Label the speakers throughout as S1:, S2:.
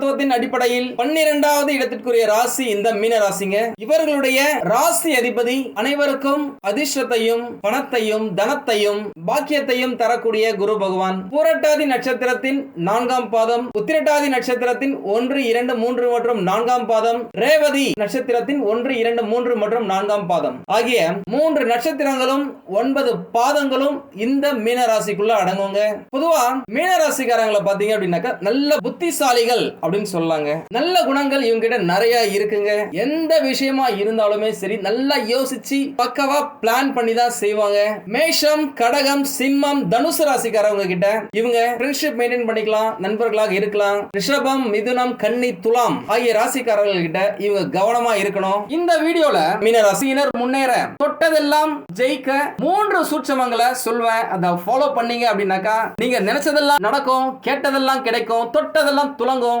S1: தத்துவத்தின் அடிப்படையில் பன்னிரெண்டாவது இடத்திற்குரிய ராசி இந்த மீன ராசிங்க. இவர்களுடைய ராசி அதிபதி அனைவருக்கும் அதிர்ஷ்டத்தையும் பணத்தையும் தனத்தையும் பாக்கியத்தையும் தரக்கூடிய குரு பகவான். பூரட்டாதி நட்சத்திரத்தின் நான்காம் பாதம் உத்திரட்டாதி நட்சத்திரத்தின் ஒன்று இரண்டு மூன்று மற்றும் நான்காம் பாதம் ரேவதி நட்சத்திரத்தின் ஒன்று இரண்டு மூன்று மற்றும் நான்காம் பாதம். ஆகிய மூன்று நட்சத்திரங்களும் ஒன்பது பாதங்களும் இந்த மீன ராசிக்குள்ள அடங்குங்க. பொதுவா மீன ராசிக்காரங்களை பாத்தீங்க அப்படின்னாக்கா நல்ல புத்திசாலிகள் அப்படின்னு சொல்லாங்க. நல்ல குணங்கள் இவங்க கிட்ட நிறைய இருக்குங்க. எந்த விஷயமா இருந்தாலுமே சரி நல்லா யோசிச்சு பக்கவா பிளான் பண்ணி தான் செய்வாங்க. மேஷம் கடகம் சிம்மம் தனுசு ராசிக்காரவங்க கிட்ட இவங்க ஃப்ரெண்ட்ஷிப் மெயின்டைன் பண்ணிக்கலாம் நண்பர்களாக இருக்கலாம். ரிஷபம் மிதுனம் கன்னி துலாம் ஆகிய ராசிக்காரர்கள் கிட்ட இவங்க கவனமா இருக்கணும். இந்த வீடியோல மீன ராசியினர் முன்னேற தொட்டதெல்லாம் ஜெயிக்க மூன்று சூட்சமங்களை சொல்வேன். அதை ஃபாலோ பண்ணீங்க அப்படின்னாக்கா நீங்க நினைச்சதெல்லாம் நடக்கும் கேட்டதெல்லாம் கிடைக்கும் தொட்டதெல்லாம் துலங்கும்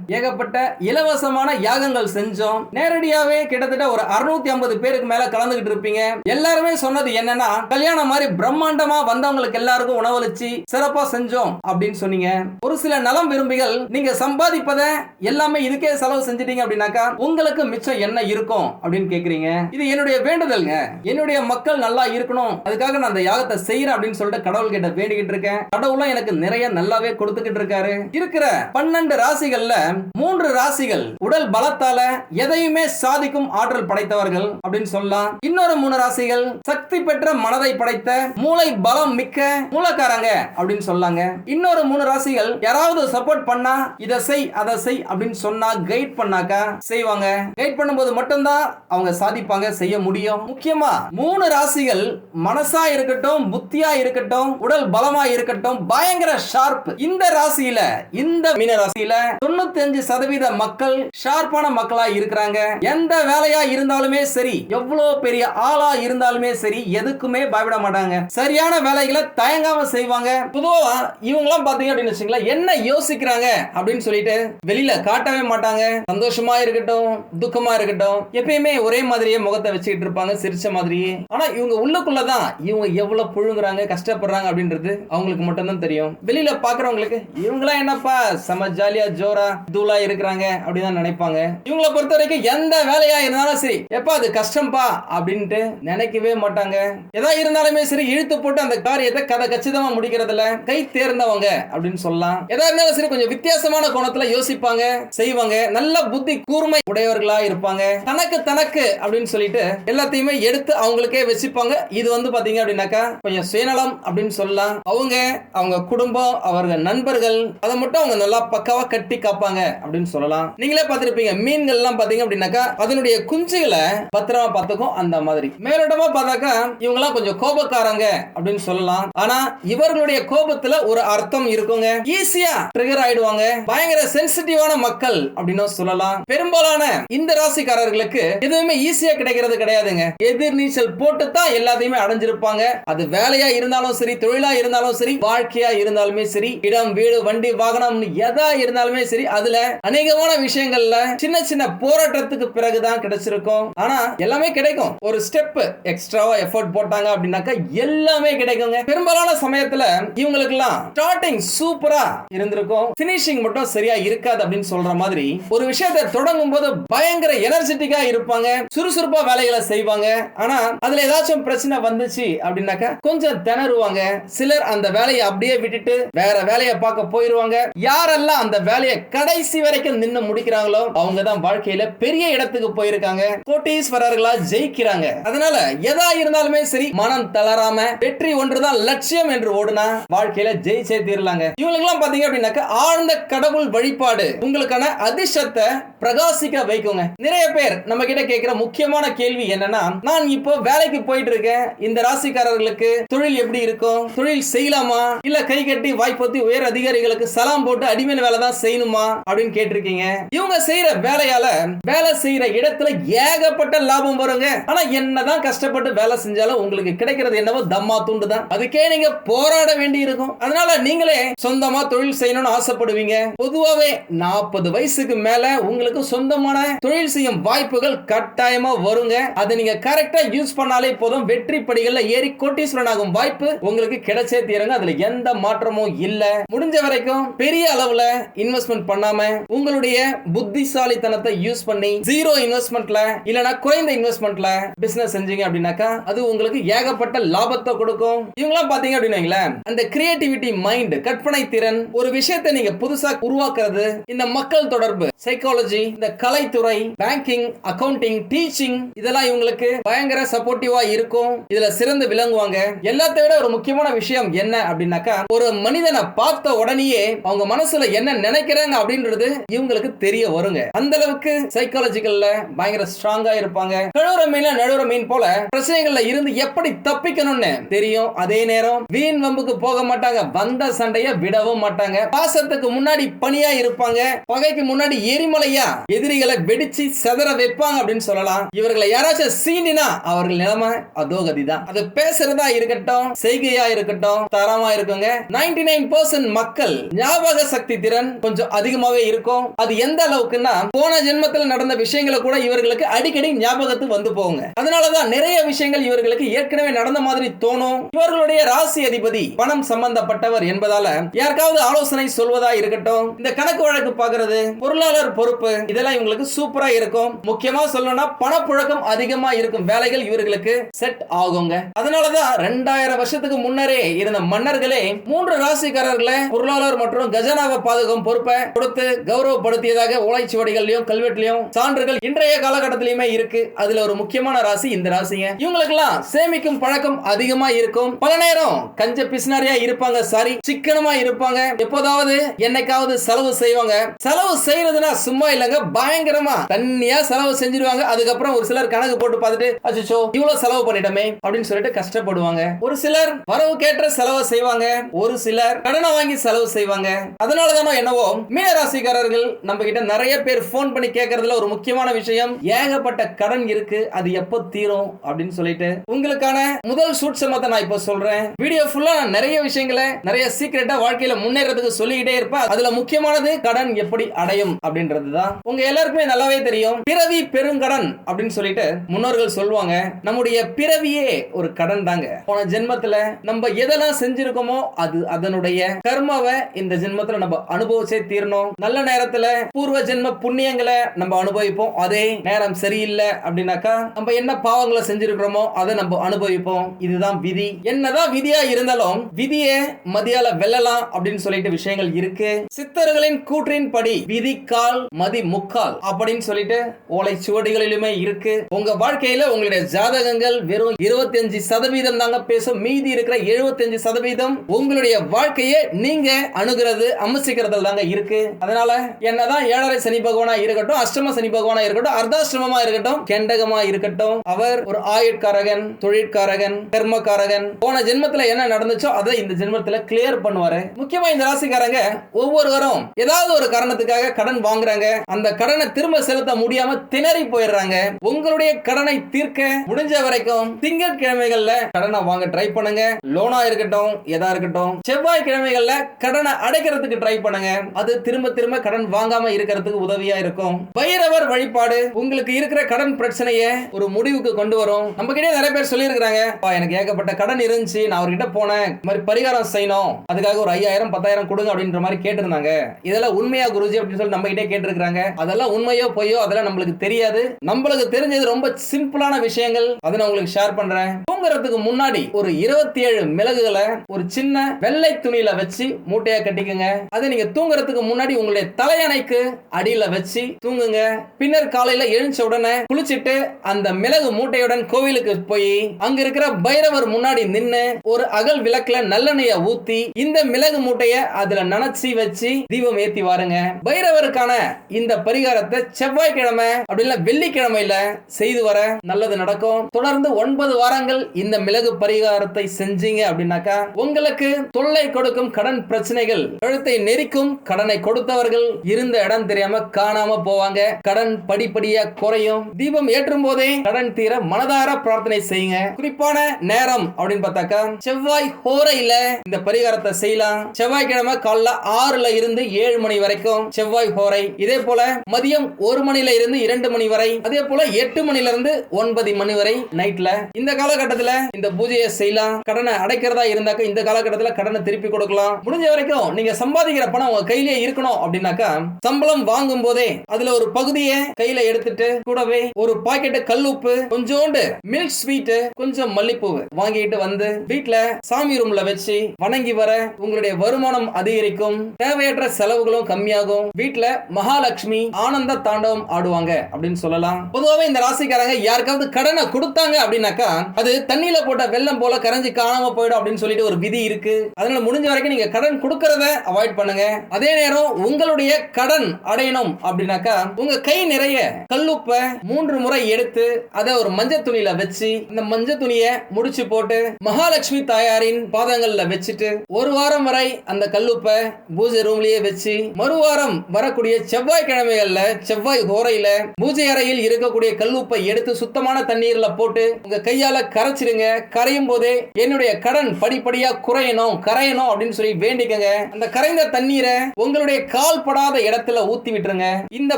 S1: ஏகப்பட்ட இலவசமான யாகங்கள் செஞ்சோம். நேரடியாவே கிட்டத்தட்ட ஒரு அறுநூத்தி ஐம்பது பேருக்கு மேல கலந்துகிட்டு இருப்பீங்க. எல்லாருமே சொன்னது என்னன்னா கல்யாணம் மாதிரி பிரம்மாண்டமா வந்தவங்களுக்கு எல்லாருக்கும் உணவளிச்சு சிறப்பா செஞ்சோம் அப்படின்னு சொன்னீங்க. ஒரு சில நலம் விரும்பிகள் நீங்க சம்பாதிப்பத எல்லாமே இதுக்கே செலவு செஞ்சிட்டீங்க அப்படின்னாக்கா உங்களுக்கு மிச்சம் என்ன இருக்கும் அப்படின்னு கேக்குறீங்க. இது என்னுடைய வேண்டுதல்ங்க. என்னுடைய மக்கள் நல்லா இருக்கணும். அதுக்காக நான் அந்த யாகத்தை செய்யறேன் அப்படின்னு சொல்லிட்டு கடவுள் கிட்ட வேண்டிக்கிட்டு இருக்கேன். கடவுளும் எனக்கு நிறைய நல்லாவே கொடுத்துக்கிட்டு இருக்காரு. இருக்கிற பன்னெண்டு ராசிகள்ல மூன்று ராசிகள். உடல் பலத்தால எதையுமே சாதிக்கும் ஆற்றல் படைத்தவர்கள் அப்படின்னு சொல்லலாம். இன்னொரு மூணு ராசிகள் சக்தி பெற்ற மனதை படைத்த மூளை பலம் மிக்க மூலக்காரங்க அப்படின்னு சொல்லாங்க. இன்னொரு மூணு ராசிகள் யாராவது சப்போர்ட் பண்ணா இதை செய் அதை செய் அப்படின்னு சொன்னா கைட் பண்ணாக்கா செய்வாங்க. கைட் பண்ணும்போது மட்டும்தான் அவங்க சாதிப்பாங்க செய்ய முடியும். முக்கியமா மூணு ராசிகள் மனசா இருக்கட்டும் புத்தியா இருக்கட்டும் உடல் பலமா இருக்கட்டும் பயங்கர ஷார்ப் இந்த ராசியில இந்த மீன ராசியில தொண்ணூத்தி அஞ்சு சதவீத மக்கள் ஷார்ப்பான மக்களா இருக்கிறாங்க. எந்த வேலையா இருந்தாலுமே சரி எவ்வளவு பெரிய ஆளா இருந்தாலுமே சரி எதுக்குமே பயப்பட மாட்டாங்க. சரியான வேலைகளை தயங்காம செய்வாங்க. பொதுவா இவங்க எல்லாம் பாத்தீங்க அப்படின்னு வச்சுங்களேன் என்ன யோசிக்கிறாங்க அப்படின்னு சொல்லிட்டு வெளியில காட்டவே மாட்டாங்க. சந்தோஷமா இருக்கட்டும் துக்கமா இருக்கட்டும் எப்பயுமே ஒரே மாதிரியே முகத்தை வச்சுக்கிட்டு இருப்பாங்க சிரிச்ச மாதிரியே. ஆனா இவங்க உள்ளுக்குள்ளதான் இவங்க எவ்வளவு புழுங்குறாங்க கஷ்டப்படுறாங்க அப்படின்றது அவங்களுக்கு மட்டும்தான் தெரியும். வெளியில பாக்குறவங்களுக்கு இவங்களாம் என்னப்பா செம ஜாலியா ஜோரா தூளா இருக்கிறாங்க அப்படிதான் நினைப்பாங்க. இவங்கள பொறுத்த வரைக்கும் எந்த வேலையா இருந்தாலும் சரி எப்பா அது கஷ்டம்பா அப்படின்ட்டு நினைக்கவே மாட்டாங்க. எதா இருந்தாலுமே சரி இழுத்து போட்டு அந்த காரியத்தை கதை கச்சிதமா முடிக்கிறதுல கை தேர்ந்தவங்க அப்படின்னு சொல்லலாம். எதா இருந்தாலும் சரி கொஞ்சம் வித்தியாசமான கோணத்துல யோசிப்பாங்க செய்வாங்க. நல்ல புத்தி கூர்மை உடையவர்களா இருப்பாங்க. தனக்கு தனக்கு அப்படின்னு சொல்லிட்டு எல்லாத்தையுமே எடுத்து அவங்களுக்கே வச்சுப்பாங்க. இது வந்து பாத்தீங்க அப்படின்னாக்கா கொஞ்சம் சுயநலம் அப்படின்னு சொல்லலாம். அவங்க அவங்க குடும்பம் அவர்கள் நண்பர்கள் அதை மட்டும் அவங்க நல்லா பக்காவா கட்டி காப்பாங்க. அப்படின்னு சொல்லலாம். நீங்களே பார்த்துருப்பீங்க மீன்கள் எல்லாம் பாத்தீங்க அப்படின்னாக்கா அதனுடைய குஞ்சுகளை பத்திரமா பார்த்துக்கும் அந்த மாதிரி. மேலோட்டமா பார்த்தாக்கா இவங்க எல்லாம் கொஞ்சம் கோபக்காரங்க அப்படின்னு சொல்லலாம். ஆனா இவர்களுடைய கோபத்துல ஒரு அர்த்தம் இருக்குங்க. ஈஸியா ட்ரிகர் ஆயிடுவாங்க. பயங்கர சென்சிட்டிவான மக்கள் அப்படின்னு சொல்லலாம். பெரும்பாலான இந்த ராசிக்காரர்களுக்கு எதுவுமே ஈஸியா கிடைக்கிறது கிடையாதுங்க. எதிர் நீச்சல் போட்டு தான் எல்லாத்தையுமே அடைஞ்சிருப்பாங்க. அது வேலையா இருந்தாலும் சரி தொழிலா இருந்தாலும் சரி வாழ்க்கையா இருந்தாலுமே சரி இடம் வீடு வண்டி வாகனம் எதா இருந்தாலுமே சரி அதுல அநேகமான விஷயங்கள்ல சின்ன சின்ன போராட்டத்துக்கு பிறகுதான் கிடைச்சிருக்கும். ஆனா எல்லாமே கிடைக்கும். ஒரு ஸ்டெப் எக்ஸ்ட்ராவா எஃபோர்ட் போட்டாங்க அப்படின்னாக்கா எல்லாமே கிடைக்குங்க. பெரும்பாலான சமயத்துல இவங்களுக்கு எல்லாம் ஸ்டார்டிங் சூப்பரா இருந்திருக்கும். பினிஷிங் மட்டும் சரியா இருக்காது அப்படின்னு சொல்ற மாதிரி ஒரு விஷயத்தை தொடங்கும் போது பயங்கர எனர்ஜெட்டிக்கா இருப்பாங்க. சுறுசுறுப்பா வேலைகளை செய்வாங்க. ஆனா அதுல ஏதாச்சும் பிரச்சனை வந்துச்சு அப்படின்னாக்கா கொஞ்சம் திணறுவாங்க. சிலர் அந்த வேலையை அப்படியே விட்டுட்டு வேற வேலையை பார்க்க போயிருவாங்க. யாரெல்லாம் அந்த வேலையை கடை கடைசி வரைக்கும் நின்று முடிக்கிறாங்களோ அவங்க தான் வாழ்க்கையில பெரிய இடத்துக்கு போயிருக்காங்க. கோட்டீஸ்வரர்களா ஜெயிக்கிறாங்க. அதனால எதா இருந்தாலுமே சரி மனம் தளராம வெற்றி ஒன்றுதான் லட்சியம் என்று ஓடுனா வாழ்க்கையில ஜெயிச்சே தீரலாங்க. இவங்களுக்கெல்லாம் பாத்தீங்க அப்படின்னாக்க ஆழ்ந்த கடவுள் வழிபாடு உங்களுக்கான அதிர்ஷ்டத்தை பிரகாசிக்க வைக்குங்க. நிறைய பேர் நம்ம கிட்ட கேட்கிற முக்கியமான கேள்வி என்னன்னா நான் இப்போ வேலைக்கு போயிட்டு இருக்கேன் இந்த ராசிக்காரர்களுக்கு தொழில் எப்படி இருக்கும்? தொழில் செய்யலாமா? இல்ல கை கட்டி வாய்ப்பத்தி உயர் அதிகாரிகளுக்கு சலாம் போட்டு அடிமையான வேலை தான் செய்யணுமா? அப்படின்னு கேட்டிருக்கீங்க. இவங்க செய்யற வேலையால வேலை செய்யற இடத்துல ஏகப்பட்ட லாபம் வருங்க. ஆனா என்னதான் கஷ்டப்பட்டு வேலை செஞ்சாலும் உங்களுக்கு கிடைக்கிறது என்னவோ தம்மா துண்டு தான் அதுக்கே நீங்க போராட வேண்டி இருக்கும் அதனால நீங்களே சொந்தமா தொழில் செய்யணும்னு ஆசைப்படுவீங்க. பொதுவாவே நாற்பது வயசுக்கு மேல உங்களுக்கு சொந்தமான தொழில் செய்யும் வாய்ப்புகள் கட்டாயமா வருங்க. அதை நீங்க கரெக்டா யூஸ் பண்ணாலே போதும். வெற்றி படிகள்ல ஏறி கோட்டீஸ்வரன் ஆகும் வாய்ப்பு உங்களுக்கு கிடைச்சே தீருங்க. அதுல எந்த மாற்றமும் இல்ல. முடிஞ்ச வரைக்கும் பெரிய அளவுல இன்வெஸ்ட்மெண்ட் பண்ணா இல்லாம உங்களுடைய புத்திசாலித்தனத்தை யூஸ் பண்ணி ஜீரோ இன்வெஸ்ட்மெண்ட்ல இல்லனா குறைந்த இன்வெஸ்ட்மெண்ட்ல பிசினஸ் செஞ்சீங்க அப்படின்னாக்கா அது உங்களுக்கு ஏகப்பட்ட லாபத்தை கொடுக்கும். இவங்களாம் பாத்தீங்க அப்படின்னு அந்த கிரியேட்டிவிட்டி மைண்ட் கற்பனை திறன் ஒரு விஷயத்தை நீங்க புதுசா உருவாக்குறது இந்த மக்கள் தொடர்பு சைக்காலஜி இந்த கலைத்துறை பேங்கிங் அக்கவுண்டிங் டீச்சிங் இதெல்லாம் இவங்களுக்கு பயங்கர சப்போர்ட்டிவா இருக்கும். இதுல சிறந்து விளங்குவாங்க. எல்லாத்தை விட ஒரு முக்கியமான விஷயம் என்ன அப்படின்னாக்கா ஒரு மனிதனை பார்த்த உடனேயே அவங்க மனசுல என்ன நினைக்கிறாங்க அப்படின்றது இவங்களுக்கு தெரிய வருங்க. அந்த அளவுக்கு சைக்காலஜிக்கல்ல பயங்கர ஸ்ட்ராங்கா இருப்பாங்க. நடுவர மீன்ல நடுவர மீன் போல பிரச்சனைகள்ல இருந்து எப்படி தப்பிக்கணும்னு தெரியும். அதே நேரம் வீண் வம்புக்கு போக மாட்டாங்க. வந்த சண்டைய விடவும் மாட்டாங்க. பாசத்துக்கு முன்னாடி பணியா இருப்பாங்க. பகைக்கு முன்னாடி எரிமலையா எதிரிகளை வெடிச்சு செதற வைப்பாங்க அப்படின்னு சொல்லலாம். இவர்களை யாராச்சும் சீண்டினா அவர்கள் நிலைமை அதோகதி தான் அது பேசுறதா இருக்கட்டும் செய்கையா இருக்கட்டும் தரமா இருக்குங்க. நைன்டி நைன் பர்சன்ட் மக்கள் ஞாபக சக்தி திறன் கொஞ்சம் அதிகமா அதிகமாவே இருக்கும். அது எந்த அளவுக்குன்னா போன ஜென்மத்தில் நடந்த விஷயங்களை கூட இவர்களுக்கு அடிக்கடி ஞாபகத்துக்கு வந்து போகுங்க. அதனாலதான் நிறைய விஷயங்கள் இவர்களுக்கு ஏற்கனவே நடந்த மாதிரி தோணும். இவர்களுடைய ராசி அதிபதி பணம் சம்பந்தப்பட்டவர் என்பதால யாருக்காவது ஆலோசனை சொல்வதா இருக்கட்டும் இந்த கணக்கு வழக்கு பாக்குறது பொருளாளர் பொறுப்பு இதெல்லாம் இவங்களுக்கு சூப்பரா இருக்கும். முக்கியமா சொல்லணும்னா பணப்புழக்கம் அதிகமா இருக்கும் வேலைகள் இவர்களுக்கு செட் ஆகுங்க. அதனாலதான் ரெண்டாயிரம் வருஷத்துக்கு முன்னரே இருந்த மன்னர்களே மூன்று ராசிக்காரர்களை பொருளாளர் மற்றும் கஜனாவை பாதுகாக்கும் பொறுப்பை கொடுத்து கௌரவப்படுத்தியதாக ஓலைச்சுவடிகள்லயும் கல்வெட்டுலயும் சான்றுகள் இன்றைய காலகட்டத்திலயுமே இருக்கு. அதுல ஒரு முக்கியமான ராசி இந்த ராசிங்க. இவங்களுக்கெல்லாம் சேமிக்கும் பழக்கம் அதிகமா இருக்கும். பல நேரம் கஞ்ச பிசினாரியா இருப்பாங்க சாரி சிக்கனமா இருப்பாங்க. எப்போதாவது என்னைக்காவது செலவு செய்வாங்க. செலவு செய்யறதுனா சும்மா இல்லைங்க பயங்கரமா தண்ணியா செலவு செஞ்சிருவாங்க. அதுக்கப்புறம் ஒரு சிலர் கணக்கு போட்டு பார்த்துட்டு அச்சோ இவ்வளவு செலவு பண்ணிட்டோமே அப்படின்னு சொல்லிட்டு கஷ்டப்படுவாங்க. ஒரு சிலர் வரவு கேட்ட செலவு செய்வாங்க. ஒரு சிலர் கடனை வாங்கி செலவு செய்வாங்க. அதனாலதானோ என்னவோ மீன ராசிகாரர்கள் நம்ம கிட்ட நிறைய பேர் ஃபோன் பண்ணி கேட்கறதுல ஒரு முக்கியமான விஷயம் ஏகப்பட்ட கடன் இருக்கு அது எப்போ தீரும் அப்படின்னு சொல்லிட்டு. உங்களுக்கான முதல் சூட்சமத்தை நான் இப்போ சொல்றேன். வீடியோ ஃபுல்லா நான் நிறைய விஷயங்களை நிறைய சீக்கிரட்டா வாழ்க்கையில முன்னேறதுக்கு சொல்லிக்கிட்டே இருப்பேன். அதுல முக்கியமானது கடன் எப்படி அடையும் அப்படின்றது தான் உங்க எல்லாருக்குமே நல்லாவே தெரியும். பிறவி பெருங்கடன் அப்படின்னு சொல்லிட்டு முன்னோர்கள் சொல்லுவாங்க. நம்முடைய பிறவியே ஒரு கடன் தாங்க. போன ஜென்மத்துல நம்ம எதெல்லாம் செஞ்சிருக்கோமோ அது அதனுடைய கர்மாவை இந்த ஜென்மத்துல நம்ம அனுபவிச்சே தீரணும். நல்ல நேரத்துல பூர்வ ஜென்ம புண்ணியங்களை நம்ம அனுபவிப்போம். அதே நேரம் சரியில்லை அப்படின்னாக்கா நம்ம என்ன பாவங்களை செஞ்சிருக்கிறோமோ அதை நம்ம அனுபவிப்போம். இதுதான் விதி. என்னதான் விதியா இருந்தாலும் விதியை மதியால வெல்லலாம் அப்படின்னு சொல்லிட்டு விஷயங்கள் இருக்கு. சித்தர்களின் கூற்றின் படி விதி கால் மதி முக்கால் அப்படின்னு சொல்லிட்டு ஓலை சுவடிகளிலுமே இருக்கு. உங்க வாழ்க்கையில உங்களுடைய ஜாதகங்கள் வெறும் 25% சதவீதம் தாங்க பேசும். மீதி இருக்கிற 75% சதவீதம் உங்களுடைய வாழ்க்கையை நீங்க அணுகிறது அமர்சிக்கிறதுல தாங்க இருக்கு. அதனால என்னதான் ஏழரை சனி பகவானா இருக்கட்டும் அஷ்டம சனி பகவானா இருக்கட்டும் அர்த்தாஷ்டமமா இருக்கட்டும் கெண்டகமா இருக்கட்டும் அவர் ஒரு ஆயுட்காரகன் தொழிற்காரகன் கர்மக்காரகன். போன ஜென்மத்துல என்ன நடந்துச்சோ அதை இந்த ஜென்மத்துல கிளியர் பண்ணுவாரு. முக்கியமா இந்த ராசிக்காரங்க ஒவ்வொருவரும் ஏதாவது ஒரு காரணத்துக்காக கடன் வாங்குறாங்க. அந்த கடனை திரும்ப செலுத்த முடியாம திணறி போயிடுறாங்க. உங்களுடைய கடனை தீர்க்க முடிஞ்ச வரைக்கும் திங்கட்கிழமைகள்ல கடனை வாங்க ட்ரை பண்ணுங்க. லோனா இருக்கட்டும் எதா இருக்கட்டும் செவ்வாய் கிழமைகள்ல கடனை அடைக்கிறதுக்கு ட்ரை பண்ணுங்க. அது திரும்ப திரும்ப கடன் வாங்காம இருக்கிறதுக்கு உதவியா இருக்கும். பைரவர் வழிபாடு உங்களுக்கு இருக்கிற கடன் பிரச்சனையை ஒரு முடிவுக்கு கொண்டு வரும். நம்ம கிட்டே நிறைய பேர் சொல்லியிருக்கிறாங்க எனக்கு ஏகப்பட்ட கடன் இருந்துச்சு நான் அவர்கிட்ட போனேன் இந்த மாதிரி பரிகாரம் செய்யணும். அதுக்காக ஒரு ஐயாயிரம் பத்தாயிரம் கொடுங்க அப்படின்ற மாதிரி கேட்டிருந்தாங்க. இதெல்லாம் உண்மையா குருஜி அப்படின்னு சொல்லி நம்ம கிட்டே கேட்டிருக்காங்க அதெல்லாம் உண்மையோ பொய்யோ அதெல்லாம் நம்மளுக்கு தெரியாது. நம்மளுக்கு தெரிஞ்சது ரொம்ப சிம்பிளான விஷயங்கள். அதை நான் உங்களுக்கு ஷேர் பண்றேன். தூங்குறதுக்கு முன்னாடி ஒரு இருபத்தி ஏழு மிளகுகளை ஒரு சின்ன வெள்ளை துணியில வச்சு மூட்டையா கட்டிக்கோங்க. அதை நீங்க தூங்குறதுக்கு முன்னாடி உங்களுடைய தலையணைக்கு அடியில வச்சு தூங்குங்க. பின்னர் காலையில எழுந்த உடனே குளிச்சிட்டு அந்த மிளகு மூட்டையுடன் கோவிலுக்கு போய் அங்க இருக்கிற பைரவர் முன்னாடி நின்னு ஒரு அகல் விளக்குல நல்லெண்ணெய ஊத்தி இந்த மிளகு மூட்டைய அதுல நனைச்சி வச்சு தீபம் ஏத்தி வாருங்க. பைரவருக்கான இந்த பரிகாரத்தை செவ்வாய்க்கிழமை அப்படி இல்ல வெள்ளிக்கிழமையில செய்து வர நல்லது நடக்கும். தொடர்ந்து ஒன்பது வாரங்கள் இந்த மிளகு பரிகாரத்தை செஞ்சீங்க அப்படின்னாக்கா உங்களுக்கு தொல்லை கொடுக்கும் கடன் பிரச்சனைகள் கழுத்தை நெரிக்கும் கடனை கொடுத்தவர்கள் இருந்த இடம் தெரியாம காணாம போவாங்க. கடன் படிப்படியா குறையும். தீபம் ஏற்றும் போதே கடன் தீர மனதார பிரார்த்தனை செய்யுங்க. குறிப்பான நேரம் அப்படின்னு பார்த்தாக்கா செவ்வாய் ஹோரையில இந்த பரிகாரத்தை செய்யலாம். செவ்வாய்க்கிழமை காலைல ஆறுல இருந்து ஏழு மணி வரைக்கும் செவ்வாய் ஹோரை. இதே போல மதியம் ஒரு மணில இருந்து இரண்டு மணி வரை. அதே போல எட்டு மணில இருந்து ஒன்பது மணி வரை நைட்ல. இந்த காலகட்டத்துல இந்த பூஜையை செய்யலாம். கடனை அடைக்கிறதா இருந்தாக்க இந்த காலகட்டத்துல கடனை திருப்பி கொடுக்கலாம். முடிஞ்ச வரைக்கும் நீங்க சம்பாதிக்கிற பணம் உங்க கையிலேயே இருக்கணும். அப்படின்னாக்கா சம்பளம் வாங்கும் போதே அதுல ஒரு பகுதியை கையில எடுத்துட்டு கூடவே ஒரு பாக்கெட் கல்லுப்பு கொஞ்சோண்டு மில்க் ஸ்வீட் கொஞ்சம் மல்லிப்பூ வாங்கிட்டு வந்து வீட்டுல சாமி ரூம்ல வச்சு வணங்கி வர உங்களுடைய வருமானம் அதிகரிக்கும் தேவையற்ற செலவுகளும் கம்மியாகும். வீட்டுல மகாலட்சுமி ஆனந்த தாண்டவம் ஆடுவாங்க அப்படின்னு சொல்லலாம். பொதுவாகவே இந்த ராசிக்காரங்க யாருக்காவது கடனை கொடுத்தாங்க அப்படின்னாக்கா அது தண்ணியில போட்ட வெள்ளம் போல கரைஞ்சு காணாம போயிடும் அப்படின்னு சொல்லிட்டு ஒரு விதி இருக்கு. அதனால முடிஞ்ச வரைக்கும் நீங்க கடன் கொடுக்கறத அவாய்ட் பண்ணுங்க. அதே நேரம் உங்களுடைய கடன் அடையணும் அப்படின்னாக்கா உங்க கை நிறைய கல்லுப்ப மூன்று முறை எடுத்து அதை ஒரு மஞ்சள் துணியில வச்சு இந்த மஞ்சள் துணியை முடிச்சு போட்டு மகாலட்சுமி தாயாரின் பாதங்கள்ல வச்சுட்டு ஒரு வாரம் வரை அந்த கல்லுப்ப பூஜை ரூம்லயே வச்சு மறுவாரம் வரக்கூடிய செவ்வாய் கிழமைகள்ல செவ்வாய் ஹோரையில பூஜை அறையில் இருக்கக்கூடிய கல்லுப்பை எடுத்து சுத்தமான தண்ணீர்ல போட்டு உங்க கையால கரைச்சிடுங்க. கரையும் போதே என்னுடைய கடன் படிப்படியா குறையணும் கரையணும் அப்படின்னு சொல்லி வேண்டிக்கங்க. அந்த கரைந்த தண்ணீரை உங்களுடைய கால் படாத இடத்துல ஊத்தி விட்டுருங்க. இந்த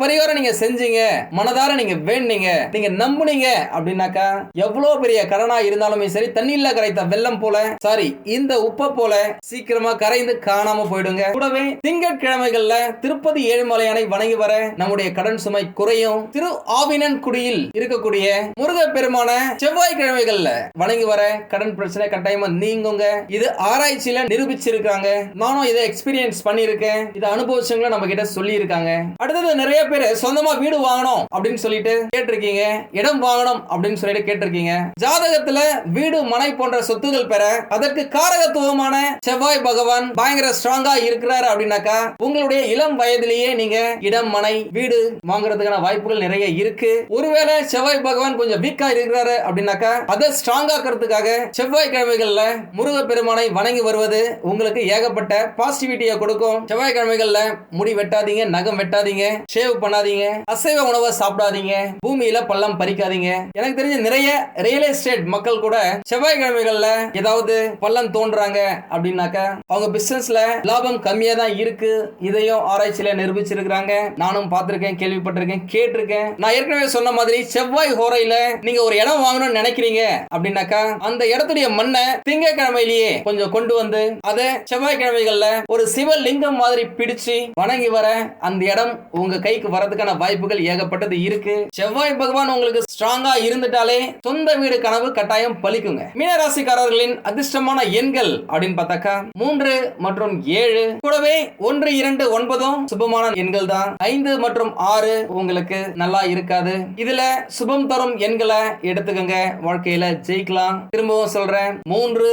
S1: பரிகாரம் நீங்க செஞ்சீங்க மனதார நீங்க வேண்டீங்க நீங்க நம்புனீங்க அப்படின்னாக்கா எவ்வளவு பெரிய கடனா இருந்தாலுமே சரி தண்ணீர்ல கரைத்த வெள்ளம் போல சாரி இந்த உப்பை போல சீக்கிரமா கரைந்து காணாம போயிடுங்க. கூடவே திங்கட்கிழமைகள்ல திருப்பதி ஏழுமலையானை வணங்கி வர நம்முடைய கடன் சுமை குறையும். திரு ஆவினன் குடியில் இருக்கக்கூடிய முருக பெருமான செவ்வாய்க்கிழமைகள்ல வணங்கி வர கடன் பிரச்சனை கட்டாயமா நீங்குங்க. இது ஆராய்ச்சியில நிரூபிச்சிருக்காங்க. நானும் இதை எக்ஸ்பீரியன்ஸ் பண்ணியிருக்கேன். இதை அனுபவிச்சவங்களும் நம்ம கிட்ட சொல்லி இருக்காங்க அடுத்தது நிறைய பேர் சொந்தமா வீடு வாங்கணும் அப்படின்னு சொல்லிட்டு கேட்டிருக்கீங்க இடம் வாங்கணும் அப்படின்னு சொல்லிட்டு கேட்டிருக்கீங்க. ஜாதகத்துல வீடு மனை போன்ற சொத்துகள் பெற அதற்கு காரகத்துவமான செவ்வாய் பகவான் பயங்கர ஸ்ட்ராங்கா இருக்கிறாரு அப்படின்னாக்கா உங்களுடைய இளம் வயதிலேயே நீங்க இடம் மனை வீடு வாங்குறதுக்கான வாய்ப்புகள் நிறைய இருக்கு. ஒருவேளை செவ்வாய் பகவான் கொஞ்சம் வீக்கா இருக்கிறாரு அப்படின்னாக்கா அதை ஸ்ட்ராங் ஆக்கிறதுக்காக செவ்வாய் கிழமைகள்ல முருக பெருமானை வணங்கி வருவது உங்களுக்கு ஏகப்பட்ட பாசிட்டிவிட்டியை கொடுக்கும். செவ்வாய் கிழமைகள்ல முடி வெட்டாதீங்க நகம் வெட்டாதீங்க ஷேவ் பண்ணாதீங்க அசைவ உணவை சாப்பிடாதீங்க பூமியில பள்ளம் பறிக்காதீங்க. எனக்கு தெரிஞ்ச நிறைய ரியல் எஸ்டேட் மக்கள் கூட செவ்வாய்க்கிழமைகள்ல ஏதாவது பள்ளம் தோன்றாங்க அப்படின்னாக்க அவங்க பிசினஸ்ல லாபம் கம்மியா தான் இருக்கு. இதையும் ஆராய்ச்சியில நிரூபிச்சிருக்கிறாங்க. நானும் பார்த்திருக்கேன் கேள்விப்பட்டிருக்கேன் கேட்டிருக்கேன். நான் ஏற்கனவே சொன்ன மாதிரி செவ்வாய் ஹோரையில நீங்க ஒரு இடம் வாங்கணும்னு நினைக்கிறீங்க அப்படின்னாக்கா அந்த இடத்துடைய மண்ணை திங்கக்கிழமையிலேயே கொஞ்சம் கொண்டு வந்து அதை செவ்வாய்க்கிழமைகள்ல ஒரு சிவலிங்கம் மாதிரி பிடிச்சு வணங்கி வர அந்த இடம் உங்க கைக்கு வரதுக்கான வாய்ப்புகள் ஏகப்பட்டது இருக்கு. செவ்வாய் பகவான் உங்களுக்கு ஸ்ட்ராங்கா இருந்துட்டாலே சொந்த வீடு கனவு கட்டாயம் பலிக்குங்க மீனராசிக்காரர்களின் அதிர்ஷ்டமான எண்கள் அப்படின்னு பார்த்தாக்கா மூன்று மற்றும் ஏழு கூடவே ஒன்று இரண்டு ஒன்பதும் சுபமான எண்கள் தான். ஐந்து மற்றும் ஆறு உங்களுக்கு நல்லா இருக்காது. இதுல சுபம் தரும் எண்களை எடுத்துக்கங்க. வாழ்க்கையில ஜெயிக்கலாம். திரும்பவும் சொல்றேன் மூன்று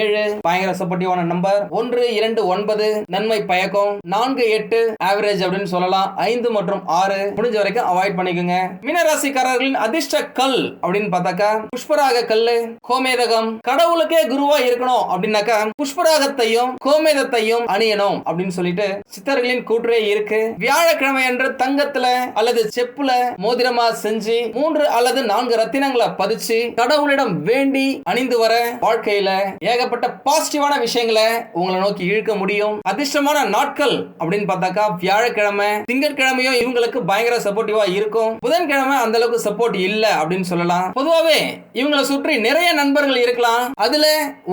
S1: ஏழு பயங்கர சப்போர்ட்டிவான நம்பர் ஒன்று இரண்டு ஒன்பது நன்மை பயக்கம். நான்கு எட்டு ஆவரேஜ் அப்படின்னு சொல்லலாம். ஐந்து மற்றும் ஆறு முடிஞ்ச வரைக்கும் அவாய்ட் பண்ணிக்கோங்க. மீனராசிக்காரர்களின் அதிர்ஷ்ட கல் அப்படின்னு பார்த்தாக்கா புஷ்பராக கல்லு கோமேதகம். கடவுளுக்கே குருவா இருக்கணும் அப்படின்னாக்கா புஷ்பராகத்தையும் கோமேதத்தையும் அணியணும் அப்படின்னு சொல்லிட்டு சித்தர்களின் கூற்றே இருக்கு. வியாழக்கிழமை என்று தங்கத்துல அல்லது செப்புல மோதிரமா செஞ்சு மூன்று அல்லது நான்கு ரத்தினங்களை பதிச்சு கடவுளிடம் வேண்டி அணிந்து வர வாழ்க்கையில ஏகப்பட்ட பாசிட்டிவான விஷயங்களை உங்களை நோக்கி இழுக்க முடியும். அதிர்ஷ்டமான நாட்கள் அப்படின்னு அப்படின்னு பார்த்தாக்கா வியாழக்கிழமை திங்கட்கிழமையும் இவங்களுக்கு பயங்கர சப்போர்ட்டிவா இருக்கும். புதன்கிழமை அந்த அளவுக்கு சப்போர்ட் இல்ல அப்படின்னு சொல்லலாம். பொதுவாகவே இவங்களை சுற்றி நிறைய நண்பர்கள் இருக்கலாம். அதுல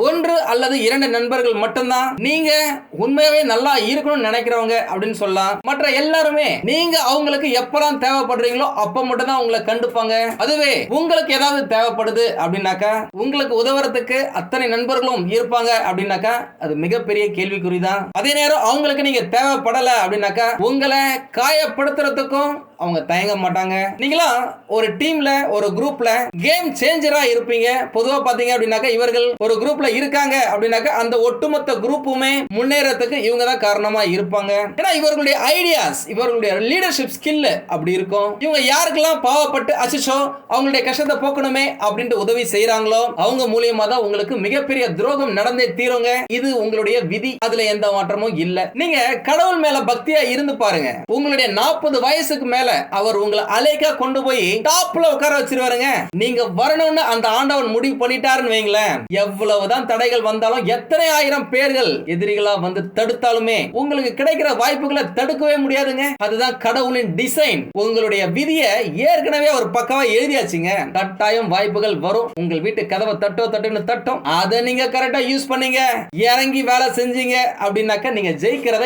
S1: ஒன்று அல்லது இரண்டு நண்பர்கள் மட்டும்தான். நீங்க உண்மையாவே நல்லா இருக்கணும்னு நினைக்கிறவங்க அப்படின்னு சொல்லலாம். மற்ற எல்லாருமே நீங்க அவங்களுக்கு எப்பலாம் தேவைப்படுறீங்களோ அப்ப மட்டும் தான் உங்களை கண்டுப்பாங்க. அதுவே உங்களுக்கு ஏதாவது தேவைப்படுது அப்படின்னாக்கா உங்களுக்கு உதவுறதுக்கு அத்தனை நண்பர்களும் இருப்பாங்க அப்படின்னாக்கா அது மிகப்பெரிய கேள்விக்குறிதான். அதே நேரம் அவங்களுக்கு நீங்க தேவைப்பட படலை அப்படின்னாக்கா உங்களை காயப்படுத்துறதுக்கும் அவங்க தயங்க மாட்டாங்க. நீங்களாம் ஒரு டீம்ல ஒரு குரூப்ல கேம் சேஞ்சரா இருப்பீங்க. பொதுவா பாத்தீங்க அப்படின்னாக்கா இவர்கள் ஒரு குரூப்ல இருக்காங்க அப்படின்னாக்கா அந்த ஒட்டுமொத்த குரூப்புமே முன்னேறதுக்கு இவங்க தான் காரணமா இருப்பாங்க. ஏன்னா இவர்களுடைய ஐடியாஸ் இவர்களுடைய லீடர்ஷிப் ஸ்கில் அப்படி இருக்கும். இவங்க யாருக்கெல்லாம் பாவப்பட்டு அசிஷோ அவங்களுடைய கஷ்டத்தை போக்கணுமே அப்படின்ட்டு உதவி செய்யறாங்களோ அவங்க மூலியமா தான் உங்களுக்கு மிகப்பெரிய துரோகம் நடந்தே தீருங்க. இது உங்களுடைய விதி. அதுல எந்த மாற்றமும் இல்ல. நீங்க கடவுள் மேல பக்தியா இருந்து பாருங்க. உங்களுடைய நாற்பது வயசுக்கு மேல அவர் உங்களை அலைக்கா கொண்டு போய் டாப்ல உட்கார வச்சிருவாருங்க. நீங்க வரணும்னு அந்த ஆண்டவன் முடிவு பண்ணிட்டாருன்னு வைங்களேன். எவ்வளவுதான் தடைகள் வந்தாலும் எத்தனை ஆயிரம் பேர்கள் எதிரிகளா வந்து தடுத்தாலுமே உங்களுக்கு கிடைக்கிற வாய்ப்புகளை தடுக்கவே முடியாதுங்க. அதுதான் கடவுளின் டிசைன் உங்களுடைய விதியை ஏற்கனவே ஒரு பக்கமா எழுதியாச்சுங்க. கட்டாயம் வாய்ப்புகள் வரும். உங்கள் வீட்டு கதவை தட்டோ தட்டுன்னு தட்டும். அதை நீங்க கரெக்டா யூஸ் பண்ணீங்க. இறங்கி வேலை செஞ்சீங்க அப்படின்னாக்க நீங்க ஜெயிக்கிறத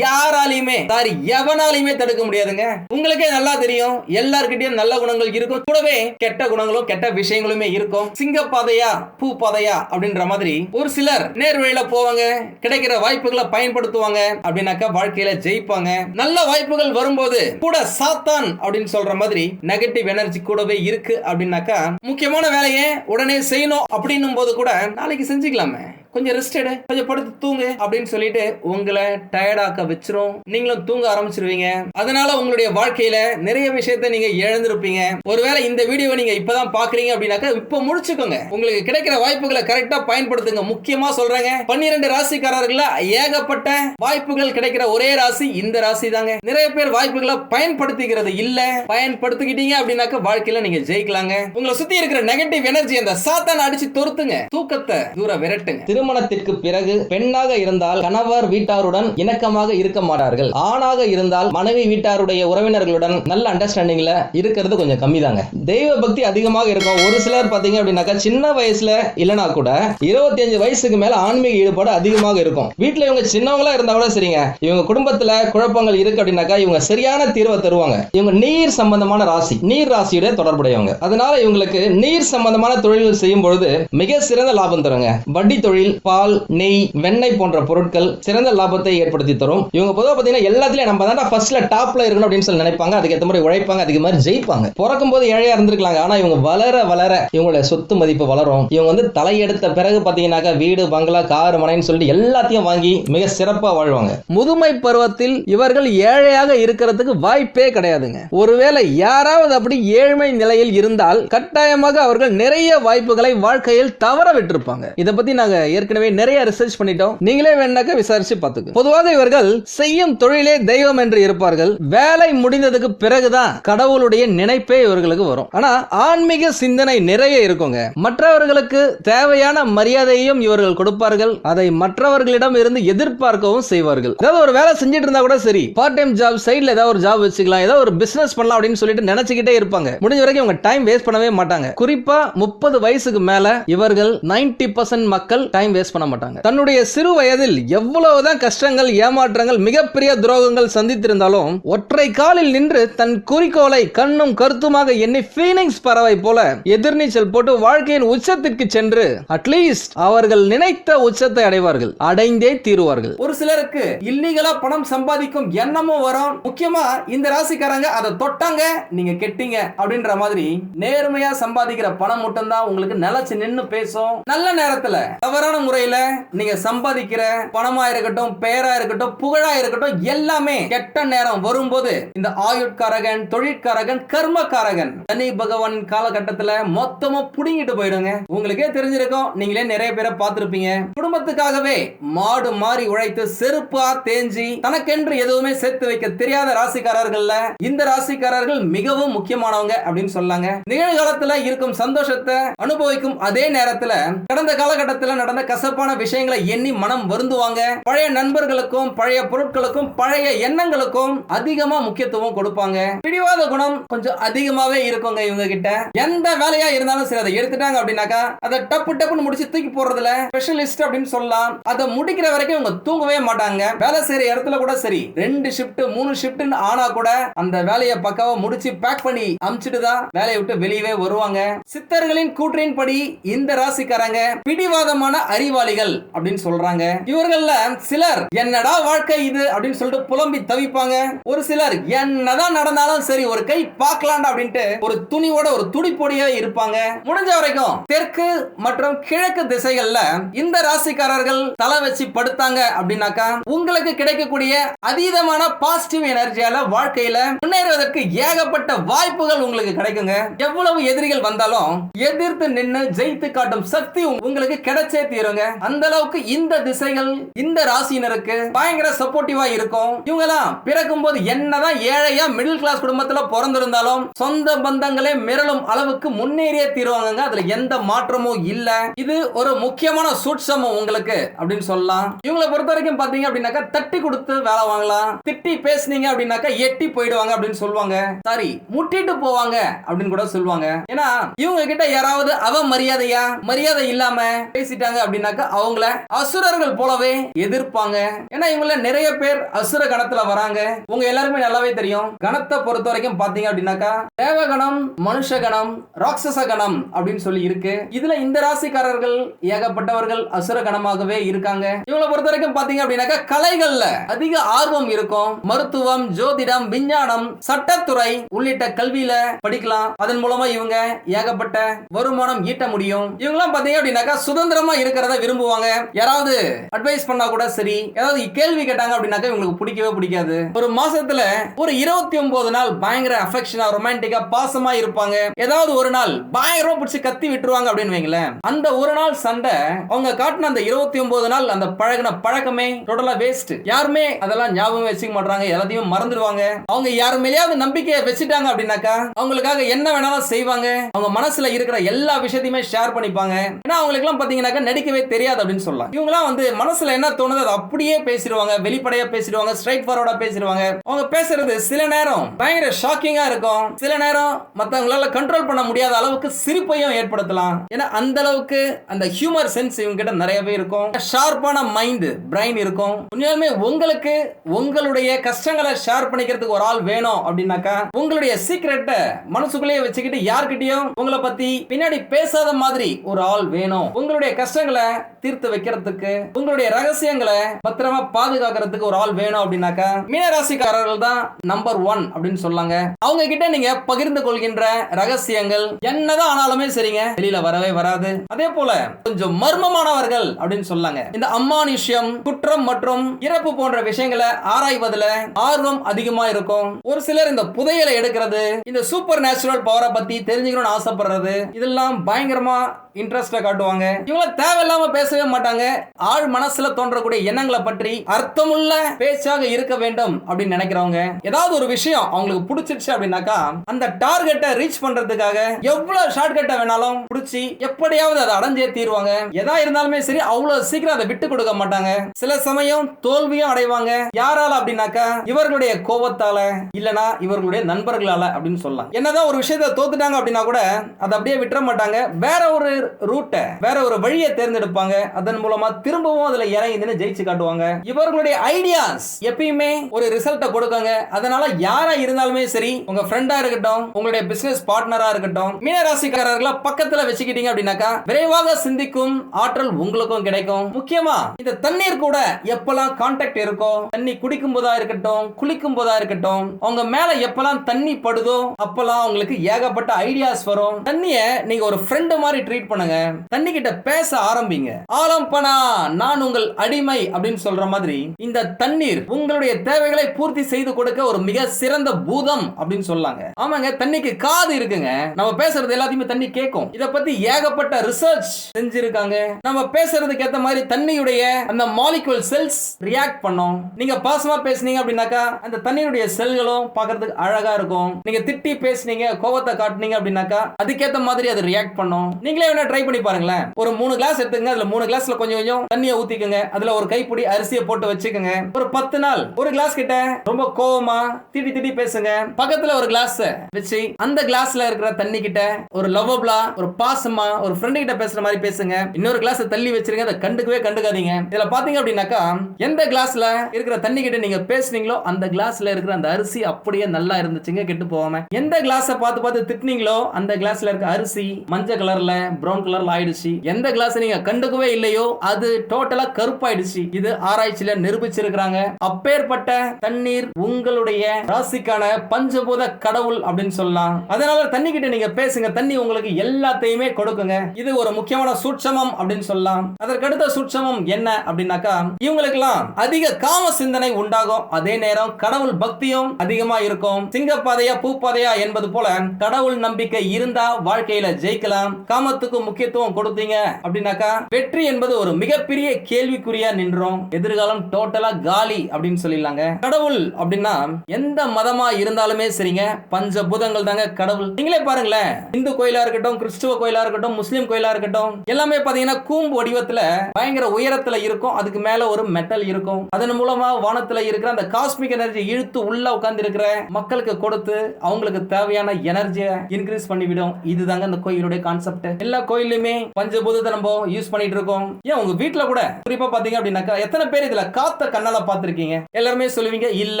S1: யாராலையுமே சாரி எவனாலையுமே தடுக்க முடியாதுங்க. உங்களுக்கே நல்லா தெரியும் எல்லார்கிட்டயும் நல்ல குணங்கள் இருக்கும். கூடவே கெட்ட குணங்களும் கெட்ட விஷயங்களுமே இருக்கும். சிங்கப்பாதையா பூ பாதையா அப்படின்ற மாதிரி ஒரு சிலர் நேர் வழியில போவாங்க கிடைக்கிற வாய்ப்புகளை பயன்படுத்துவாங்க அப்படின்னாக்கா வாழ்க்கையில ஜெயிப்பாங்க. நல்ல வாய்ப்புகள் வரும்போது கூட சாத்தான் அப்படின்னு சொல்ற மாதிரி நெகட்டிவ் எனர்ஜி கூடவே இருக்கு அப்படின்னாக்கா முக்கியமான வேலையை உடனே செய்யணும் அப்படின்னும் போது கூட நாளைக்கு செஞ்சுக்கலாமே. கொஞ்சம் ரெஸ்ட் எடு கொஞ்சம் படுத்து தூங்கு அப்படின்னு சொல்லிட்டு உங்களை டயர்டாக்க வச்சிரும். நீங்களும் தூங்க ஆரம்பிச்சிருவீங்க. அதனால உங்களுடைய வாழ்க்கையில நிறைய விஷயத்த நீங்க இழந்திருப்பீங்க. ஒருவேளை இந்த வீடியோவை நீங்க இப்பதான் பாக்குறீங்க அப்படின்னாக்கா இப்ப முடிச்சுக்கோங்க. உங்களுக்கு கிடைக்கிற வாய்ப்புகளை கரெக்டா பயன்படுத்துங்க. முக்கியமா சொல்றேங்க பன்னிரெண்டு ராசிக்காரர்கள ஏகப்பட்ட வாய்ப்புகள் கிடைக்கிற ஒரே ராசி இந்த ராசி தாங்க நிறைய பேர் வாய்ப்புகளை பயன்படுத்திக்கிறது இல்ல. பயன்படுத்திக்கிட்டீங்க அப்படின்னாக்கா வாழ்க்கையில நீங்க ஜெயிக்கலாங்க. உங்களை சுத்தி இருக்கிற நெகட்டிவ் எனர்ஜி அந்த சாத்தான அடிச்சு தொருத்துங்க தூக்கத்தை தூர விரட்டுங்க.
S2: திருமணத்திற்கு பிறகு பெண்ணாக இருந்தால் கணவர் வீட்டாருடன் இணக்கமாக இருக்க மாட்டார்கள். ஆணாக இருந்தால் மனைவி வீட்டாருடைய உறவினர்களுடன் நல்ல அண்டர்ஸ்டாண்டிங்ல இருக்கிறது கொஞ்சம் கம்மி தாங்க தெய்வ பக்தி அதிகமாக இருக்கும். ஒரு சிலர் பாத்தீங்க அப்படின்னாக்கா சின்ன வயசுல இல்லனா கூட இருபத்தி அஞ்சு வயசுக்கு மேல ஆன்மீக ஈடுபாடு அதிகமாக இருக்கும். வீட்டுல இவங்க சின்னவங்களா இருந்தா கூட சரிங்க. இவங்க குடும்பத்துல குழப்பங்கள் இருக்கு அப்படின்னாக்கா இவங்க சரியான தீர்வை தருவாங்க. இவங்க நீர் சம்பந்தமான ராசி நீர் ராசியுடைய தொடர்புடையவங்க. அதனால இவங்களுக்கு நீர் சம்பந்தமான தொழில்கள் செய்யும் பொழுது மிக சிறந்த லாபம் தருங்க. வட்டி தொழில் பால் நெய் வெண்ணெய் போன்ற பொருட்கள் சிறந்த லாபத்தை ஏற்படுத்தி தரும். இவங்க பொதுவாக பார்த்தீங்கன்னா எல்லாத்துலயும் நம்ம தான் ஃபர்ஸ்ட்ல டாப்ல இருக்கணும் அப்படின்னு சொல்லி நினைப்பாங்க. அதுக்கேற்ற மாதிரி உழைப்பாங்க அதுக்கு மாதிரி ஜெயிப்பாங்க. பிறக்கும் போது ஏழையா இருந்திருக்கலாங்க. ஆனா இவங்க வளர வளர இவங்களுடைய சொத்து மதிப்பு வளரும். இவங்க வந்து தலையெடுத்த பிறகு பார்த்தீங்கன்னாக்கா வீடு பங்களா கார் மனைன்னு சொல்லிட்டு எல்லாத்தையும் வாங்கி மிக சிறப்பா வாழ்வாங்க.
S1: முதுமை பருவத்தில் இவர்கள் ஏழையாக இருக்கிறதுக்கு வாய்ப்பே கிடையாதுங்க. ஒருவேளை யாராவது அப்படி ஏழ்மை நிலையில் இருந்தால் கட்டாயமாக அவர்கள் நிறைய வாய்ப்புகளை வாழ்க்கையில் தவற விட்டிருப்பாங்க. இதை பத்தி நாங்க ஏற்கனவே நிறைய ரிசர்ச் பண்ணிட்டோம். நீங்களே வேணாக்க விசாரிச்சு பார்த்துங்க பொதுவாக இவர்கள் செய்யும் தொழிலே தெய்வம் என்று இருப்பார்கள். வேலை முடிந்ததுக்கு பிறகுதான் கடவுளுடைய நினைப்பே இவர்களுக்கு வரும். ஆனா ஆன்மீக சிந்தனை நிறைய இருக்குங்க. மற்றவர்களுக்கு தேவையான மரியாதையையும் இவர்கள் கொடுப்பார்கள். அதை மற்றவர்களிடம் இருந்து எதிர்பார்க்கவும் செய்வார்கள். ஏதாவது ஒரு வேலை செஞ்சுட்டு இருந்தா கூட சரி பார்ட் டைம் ஜாப் சைடுல ஏதாவது ஒரு ஜாப் வச்சுக்கலாம் ஏதாவது ஒரு பிசினஸ் பண்ணலாம் அப்படின்னு சொல்லிட்டு நினைச்சுக்கிட்டே இருப்பாங்க. முடிஞ்ச வரைக்கும் இவங்க டைம் வேஸ்ட் பண்ணவே மாட்டாங்க. குறிப்பா முப்பது வயசுக்கு மேல இவர்கள் 90% மக்கள் டைம் வேஸ்ட் பண்ண மாட்டாங்க. தன்னுடைய சிறு வயதில் எவ்வளவுதான் கஷ்டங்கள் ஏமாற்றங்கள் மிகப்பெரிய துரோகங்கள் சந்தித்திருந்தாலும் ஒற்றை காலில் நின்று தன் குறிக்கோளை கண்ணும் கருத்துமாக எண்ணி ஃபீனிங்ஸ் பறவை போல எதிர்நீச்சல் போட்டு வாழ்க்கையின் உச்சத்திற்கு சென்று அட்லீஸ்ட் அவர்கள் நினைத்த உச்சத்தை அடைவார்கள் அடைந்தே தீருவார்கள். ஒரு சிலருக்கு இல்லீகலா பணம் சம்பாதிக்கும் எண்ணமும் வரும். முக்கியமா இந்த ராசிக்காரங்க அதை தொட்டாங்க நீங்க கெட்டீங்க அப்படின்ற மாதிரி நேர்மையா சம்பாதிக்கிற பணம் மட்டும்தான் உங்களுக்கு நிலைச்சு நின்னு பேசும். நல்ல நேரத்துல தவறான முறையில நீங்க சம்பாதிக்கிற பணமா இருக்கட்டும் பெயரா இருக்கட்டும் புகழா இருக்கட்டும் எல்லாமே கெட்ட நேரம் வரும்போது இந்த ஆயுட்காரகன் தொழிற்காரகன் கர்மக்காரகன் சனி பகவான் காலகட்டத்துல மொத்தமா புடுங்கிட்டு போயிடுங்க. உங்களுக்கே தெரிஞ்சிருக்கும். நீங்களே நிறைய பேரை பார்த்திருப்பீங்க. குடும்பத்துக்காகவே மாடு மாறி உழைத்து செருப்பா தேஞ்சி தனக்கென்று எதுவுமே சேர்த்து வைக்க தெரியாத ராசிக்காரர்கள்ல இந்த ராசிக்காரர்கள் மிகவும் முக்கியமானவங்க அப்படின்னு சொல்லாங்க. நிகழ்காலத்துல இருக்கும் சந்தோஷத்தை அனுபவிக்கும் அதே நேரத்துல கடந்த காலகட்டத்துல நடந்த கசப்பான விஷயங்களை எண்ணி மனம் வருந்துவாங்க. பழைய நண்பர்களுக்கும் பழைய பொருட்களுக்கும் பழைய எண்ணங்களுக்கும் அதிகமா முக்கியத்துவம் கொடுப்பாங்க. பிடிவாத குணம் கொஞ்சம் அதிகமாவே இருக்குங்க இவங்க கிட்ட எந்த வேலையா இருந்தாலும் சரி அதை எடுத்துட்டாங்க அப்படின்னாக்கா அதை டப்பு டப்புன்னு முடிச்சு தூக்கி போடுறதுல ஸ்பெஷலிஸ்ட் அப்படின்னு சொல்லலாம். அதை முடிக்கிற வரைக்கும் இவங்க தூங்கவே மாட்டாங்க. வேலை செய்யற இடத்துல கூட சரி ரெண்டு ஷிஃப்ட் மூணு ஷிஃப்ட்னு ஆனா கூட அந்த வேலையை பக்காவா முடிச்சு பேக் பண்ணி அமுச்சிட்டு தான் வேலையை விட்டு வெளியவே வருவாங்க. சித்தர்களின் கூற்றின்படி இந்த ராசிக்காரங்க பிடிவாதமான அறிவாளிகள் அப்படின்னு சொல்றாங்க. இவர்கள்ல சிலர் என்னடா வாழ்க்கை இது? அப்படின்னு சொல்லிட்டு புலம்பி தவிப்பாங்க. ஒரு சிலர் என்னதான் நடந்தாலும் சரி ஒரு கை பார்க்கலாம்டா அப்படின்ட்டு ஒரு துணியோட ஒரு துடிப்பொடியே இருப்பாங்க. முடிஞ்ச வரைக்கும் தெற்கு மற்றும் கிழக்கு திசைகள்ல இந்த ராசிக்காரர்கள் தலை வச்சு படுத்தாங்க அப்படின்னாக்கா உங்களுக்கு கிடைக்கக்கூடிய அதீதமான பாசிட்டிவ் எனர்ஜியால வாழ்க்கையில முன்னேறுவதற்கு ஏகப்பட்ட வாய்ப்புகள் உங்களுக்கு கிடைக்குங்க. எவ்வளவு எதிரிகள் வந்தாலும் எதிர்த்து நின்னு ஜெயித்து காட்டும் சக்தி உங்களுக்கு கிடைச்சே தீருங்க அந்த அளவுக்கு இந்த திசைகள் இந்த ராசியினருக்கு பயங்கர சப்போர்ட்டிவா இருக்கும். இவங்கெல்லாம் பிறக்கும் போது என்னதான் ஏழையா மிடில் கிளாஸ் குடும்பத்துல பிறந்திருந்தாலும் சொந்த பந்தங்களே மிரளும் அளவுக்கு முன்னேறியே தீருவாங்க அதுல எந்த மாற்றமும் இல்ல. இது ஒரு முக்கியமான சூட்சமம் உங்களுக்கு அப்படின்னு சொல்லலாம். இவங்களை பொறுத்த வரைக்கும் பாத்தீங்க அப்படின்னாக்கா தட்டி கொடுத்து வேலை வாங்கலாம். திட்டி பேசுனீங்க அப்படின்னாக்கா எட்டி போயிடுவாங்க அப்படின்னு சொல்லுவாங்க. சாரி முட்டிட்டு போவாங்க அப்படின்னு கூட சொல்லுவாங்க. ஏன்னா இவங்க கிட்ட யாராவது அவ மரியாதையா மரியாதை இல்லாம பேசிட்டாங்க அப்படின்னாக்கா அவங்கள அசுரர்கள் போலவே எதிர்ப்பாங்க. ஏன்னா இவங்கள நிறைய பேர் அசுர கணத்துல வராங்க. உங்க எல்லாருமே நல்லாவே தெரியும். கணத்தை பொறுத்த வரைக்கும் பாத்தீங்க அப்படின்னாக்கா தேவகணம் மனுஷ கணம் ராட்சச கணம் அப்படின்னு சொல்லி இருக்கு. இதுல இந்த ராசிக்காரர்கள் ஏகப்பட்டவர்கள் அசுர கணமாகவே இருக்காங்க. இவங்களை பொறுத்த வரைக்கும் பாத்தீங்க அப்படின்னாக்கா கலைகள்ல அதிக ஆர்வம் இருக்கும். மருத்துவம் ஜோதிடம் விஞ்ஞானம் சட்டத்துறை உள்ளிட்ட கல்வியில படிக்கலாம். அதன் மூலமா இவங்க ஏகப்பட்ட வருமானம் ஈட்ட முடியும். இவங்கெல்லாம் பாத்தீங்க அப்படின்னாக்கா சுதந்திரமா கேட்கறத விரும்புவாங்க. யாராவது அட்வைஸ் பண்ணா கூட சரி. ஏதாவது கேள்வி கேட்டாங்க அப்படின்னாக்க இவங்களுக்கு பிடிக்கவே பிடிக்காது. ஒரு மாசத்துல ஒரு இருபத்தி ஒன்பது நாள் பயங்கர அஃபெக்ஷனா ரொமான்டிக்கா பாசமா இருப்பாங்க. ஏதாவது ஒரு நாள் பயங்கரமா பிடிச்சி கத்தி விட்டுருவாங்க அப்படின்னு வைங்களேன். அந்த ஒரு நாள் சண்டை அவங்க காட்டின அந்த இருபத்தி ஒன்பது நாள் அந்த பழகின பழக்கமே டோட்டலா வேஸ்ட் யாருமே அதெல்லாம் ஞாபகம் வச்சுக்க மாட்டாங்க எல்லாத்தையும் மறந்துடுவாங்க. அவங்க யாரு மேலேயாவது நம்பிக்கையை வச்சுட்டாங்க அப்படின்னாக்கா அவங்களுக்காக என்ன வேணாலும் செய்வாங்க. அவங்க மனசுல இருக்கிற எல்லா விஷயத்தையுமே ஷேர் பண்ணிப்பாங்க. ஏன்னா அவங்களுக்கு எல்லாம் பாத்தீங்கன்னாக்கா நடிக்கவே தெரியாது அப்படின்னு சொல்லலாம். இவங்கலாம் வந்து மனசுல என்ன தோணுது அதை அப்படியே பேசிடுவாங்க வெளிப்படையா பேசிடுவாங்க ஸ்ட்ரைட் ஃபார்வர்டா பேசிடுவாங்க. அவங்க பேசுறது சில நேரம் பயங்கர ஷாக்கிங்கா இருக்கும். சில நேரம் மத்தவங்களால கண்ட்ரோல் பண்ண முடியாத அளவுக்கு சிரிப்பையும் ஏற்படுத்தலாம். ஏன்னா அந்த அளவுக்கு அந்த ஹியூமர் சென்ஸ் இவங்க கிட்ட நிறையவே இருக்கும். ஷார்ப்பான மைண்ட் பிரைன் இருக்கும். உண்மையாலுமே உங்களுக்கு உங்களுடைய கஷ்டங்களை ஷேர் பண்ணிக்கிறதுக்கு ஒரு ஆள் வேணும் அப்படின்னாக்கா உங்களுடைய சீக்கிரட்டை மனசுக்குள்ளேயே வச்சுக்கிட்டு யார்கிட்டயும் உங்களை பத்தி பின்னாடி பேசாத மாதிரி ஒரு ஆள் வேணும். உங்களுடைய கஷ்டங்களை தீர்த்து வைக்கிறதுக்கு உங்களுடைய ரகசியங்களை பத்திரமா பாதுகாக்கிறதுக்கு ஒரு ஆள் வேணும் அப்படின்னாக்கா மீனராசிக்காரர்கள் தான் நம்பர் ஒன் அப்படின்னு சொல்லாங்க. அவங்க கிட்ட நீங்க பகிர்ந்து கொள்கின்ற ரகசியங்கள் என்னதான் ஆனாலுமே சரிங்க வெளியில வரவே வராது. அதே போல கொஞ்சம் மர்மமானவர்கள் அப்படின்னு சொல்லாங்க. இந்த அம்மானுஷ்யம் குற்றம் மற்றும் இறப்பு போன்ற விஷயங்களை ஆராய்வதுல ஆர்வம் அதிகமா இருக்கும். ஒரு சிலர் இந்த புதையலை எடுக்கிறது இந்த சூப்பர் நேச்சுரல் பவரை பத்தி தெரிஞ்சுக்கணும்னு ஆசைப்படுறது இதெல்லாம் பயங்கரமா இன்ட்ரெஸ்டா காட்டுவாங்க. இவங்க தேவையில்லாம பேசவே மாட்டாங்க. ஆழ் மனசுல தோன்றக்கூடிய எண்ணங்களை பற்றி அர்த்தமுள்ள பேச்சாக இருக்க வேண்டும் அப்படின்னு நினைக்கிறவங்க. ஏதாவது ஒரு விஷயம் அவங்களுக்கு பிடிச்சிருச்சு அப்படின்னாக்கா அந்த டார்கெட்டை ரீச் பண்றதுக்காக எவ்வளவு ஷார்ட்கட்டை வேணாலும் பிடிச்சி எப்படியாவது அதை அடைஞ்சே தீர்வாங்க. எதா இருந்தாலுமே சரி அவ்வளவு சீக்கிரம் அதை விட்டு கொடுக்க மாட்டாங்க. சில சமயம் தோல்வியும் அடைவாங்க. யாரால அப்படின்னாக்கா இவர்களுடைய கோபத்தால இல்லனா இவர்களுடைய நண்பர்களால அப்படின்னு சொல்லலாம். என்னதான் ஒரு விஷயத்தை தோத்துட்டாங்க அப்படின்னா கூட அதை அப்படியே விட்டுற மாட்டாங்க. வேற ஒரு ரூட்டை வேற ஒரு வழியை தேர்ந்தெடுப்பாங்க அதன் மூலமா திரும்பவும் அதுல இறங்கி ஜெயிச்சு காட்டுவாங்க. இவர்களுடைய ஐடியாஸ் எப்பயுமே ஒரு ரிசல்ட்டை கொடுக்காங்க. அதனால யாரா இருந்தாலுமே சரி உங்க ஃப்ரெண்டா இருக்கட்டும் உங்களுடைய பிசினஸ் பார்ட்னரா இருக்கட்டும் மீனராசிக்காரர்களை பக்கத்துல வச்சுக்கிட்டீங்க அப்படின்னாக்கா விரைவாக சிந்திக்கும் ஆற்றல் உங்களுக்கும் கிடைக்கும். முக்கியமா இந்த தண்ணீர் கூட எப்பெல்லாம் கான்டாக்ட் இருக்கோ தண்ணி குடிக்கும் போதா இருக்கட்டும் குளிக்கும் போதா இருக்கட்டும் அவங்க மேல எப்பெல்லாம் தண்ணி படுதோ அப்பெல்லாம் உங்களுக்கு ஏகப்பட்ட ஐடியாஸ் வரும். தண்ணிய நீங்க ஒரு ஃப்ரெண்டு மாதிரி ட்ரீட் பண்ணுங்க. தண்ணி கிட்ட பேச ஆரம்பிங்க. ஆலம்பனா நான் உங்கள் அடிமை அப்படின்னு சொல்ற மாதிரி இந்த தண்ணீர் உங்களுடைய தேவைகளை பூர்த்தி செய்து கொடுக்க ஒரு மிக சிறந்த பூதம் அப்படின்னு சொல்லாங்க. ஆமாங்க தண்ணிக்கு காது இருக்குங்க. நம்ம பேசுறது எல்லாத்தையுமே தண்ணி கேட்கும். இத பத்தி ஏகப்பட்ட ரிசர்ச் செஞ்சிருக்காங்க. நம்ம பேசுறதுக்கு ஏத்த மாதிரி தண்ணியுடைய அந்த மாலிகுல் செல்ஸ் ரியாக்ட் பண்ணும். நீங்க பாசமா பேசுனீங்க அப்படின்னாக்கா அந்த தண்ணியுடைய செல்களும் பாக்குறதுக்கு அழகா இருக்கும். நீங்க திட்டி பேசுனீங்க கோவத்தை காட்டுனீங்க அப்படின்னாக்கா அதுக்கேத்த மாதிரி அது ரியாக்ட் பண்ணும். நீங்களே வேணா ட்ரை பண்ணி பாருங்களேன். ஒரு மூணு கிளாஸ் எடுத்துங்க அதுல மூணு கிளாஸ்ல கொஞ்சம் கொஞ்சம் தண்ணியை ஊத்திக்கோங்க. அதுல ஒரு கைப்பிடி அரிசியை போட்டு வச்சுக்கோங்க. ஒரு பத்து நாள் ஒரு கிளாஸ் கிட்ட ரொம்ப கோவமா திட்டி திட்டி பேசுங்க. பக்கத்துல ஒரு கிளாஸ் வச்சு அந்த கிளாஸ்ல இருக்கிற தண்ணி கிட்ட ஒரு லவ்வபிளா ஒரு பாசமா ஒரு ஃப்ரெண்டு கிட்ட பேசுற மாதிரி பேசுங்க. இன்னொரு கிளாஸ் தள்ளி வச்சிருங்க அதை கண்டுக்கவே கண்டுக்காதீங்க. இதுல பாத்தீங்க அப்படின்னாக்கா எந்த கிளாஸ்ல இருக்கிற தண்ணி கிட்ட நீங்க பேசுனீங்களோ அந்த கிளாஸ்ல இருக்கிற அந்த அரிசி அப்படியே நல்லா இருந்துச்சுங்க கெட்டு போகாம. எந்த கிளாஸை பார்த்து பார்த்து திட்டினீங்களோ அந்த கிளாஸ்ல இருக்க அரிசி மஞ்சள் கலர்ல ப்ரௌன் கலர்ல ஆயிடுச்சு. எந்த கிளாஸ் நீங்க கண்டுக்கவே இல்லையோ? அது டோட்டலா கருப்பாயிடுச்சு. இது ஆராய்ச்சியில நிரூபிச்சிருக்கிறாங்க. அப்பேற்பட்ட தண்ணீர் உங்களுடைய ராசிக்கான பஞ்சபூத கடவுள் அப்படின்னு சொல்லலாம். அதனால தண்ணி கிட்ட நீங்க பேசுங்க. தண்ணி உங்களுக்கு எல்லாத்தையுமே கொடுக்குங்க. இது ஒரு முக்கியமான சூட்சமம் அப்படின்னு சொல்லலாம். அதற்கடுத்த சூட்சமம் என்ன அப்படின்னாக்கா இவங்களுக்கெல்லாம் அதிக காம சிந்தனை உண்டாகும். அதே நேரம் கடவுள் பக்தியும் அதிகமா இருக்கும். சிங்கப்பாதையா பூப்பாதையா என்பது போல கடவுள் நம்பிக்கை இருந்தா வாழ்க்கையில ஜெயிக்கலாம். காமத்துக்கு முக்கியத்துவம் கொடுத்தீங்க அப்படின்னாக்கா வெற்றி என்பது ஒரு மிகப்பெரிய கேள்விக்குறியா நின்றோம். எதிர்காலம் டோட்டலா காலி அப்படின்னு சொல்லிடலாங்க. கடவுள் அப்படின்னா எந்த மதமா இருந்தாலுமே சரிங்க. பஞ்ச புதங்கள் தாங்க கடவுள். நீங்களே பாருங்களேன். இந்து கோயிலா இருக்கட்டும் கிறிஸ்துவ கோயிலா இருக்கட்டும் முஸ்லீம் கோயிலா இருக்கட்டும் எல்லாமே பாத்தீங்கன்னா கூம்பு வடிவத்துல பயங்கர உயரத்துல இருக்கும். அதுக்கு மேல ஒரு மெட்டல் இருக்கும். அதன் மூலமா வானத்துல இருக்கிற அந்த காஸ்மிக் எனர்ஜி இழுத்து உள்ள உட்கார்ந்து இருக்கிற மக்களுக்கு கொடுத்து அவங்களுக்கு தேவையான எனர்ஜியை இன்க்ரீஸ் பண்ணிவிடும். இதுதாங்க அந்த கோயிலுடைய கான்செப்ட் எல்லா கோயிலுமே பஞ்சபூதத்தை நம்ம யூஸ் பண்ணிட்டு இருக்கோம் ஏன் உங்க வீட்டுல கூட? குறிப்பா பாத்தீங்க அப்படின்னாக்கா எத்தனை பேர் இதுல காத்த கண்ணால பாத்திருக்கீங்க எல்லாருமே சொல்லுவீங்க இல்ல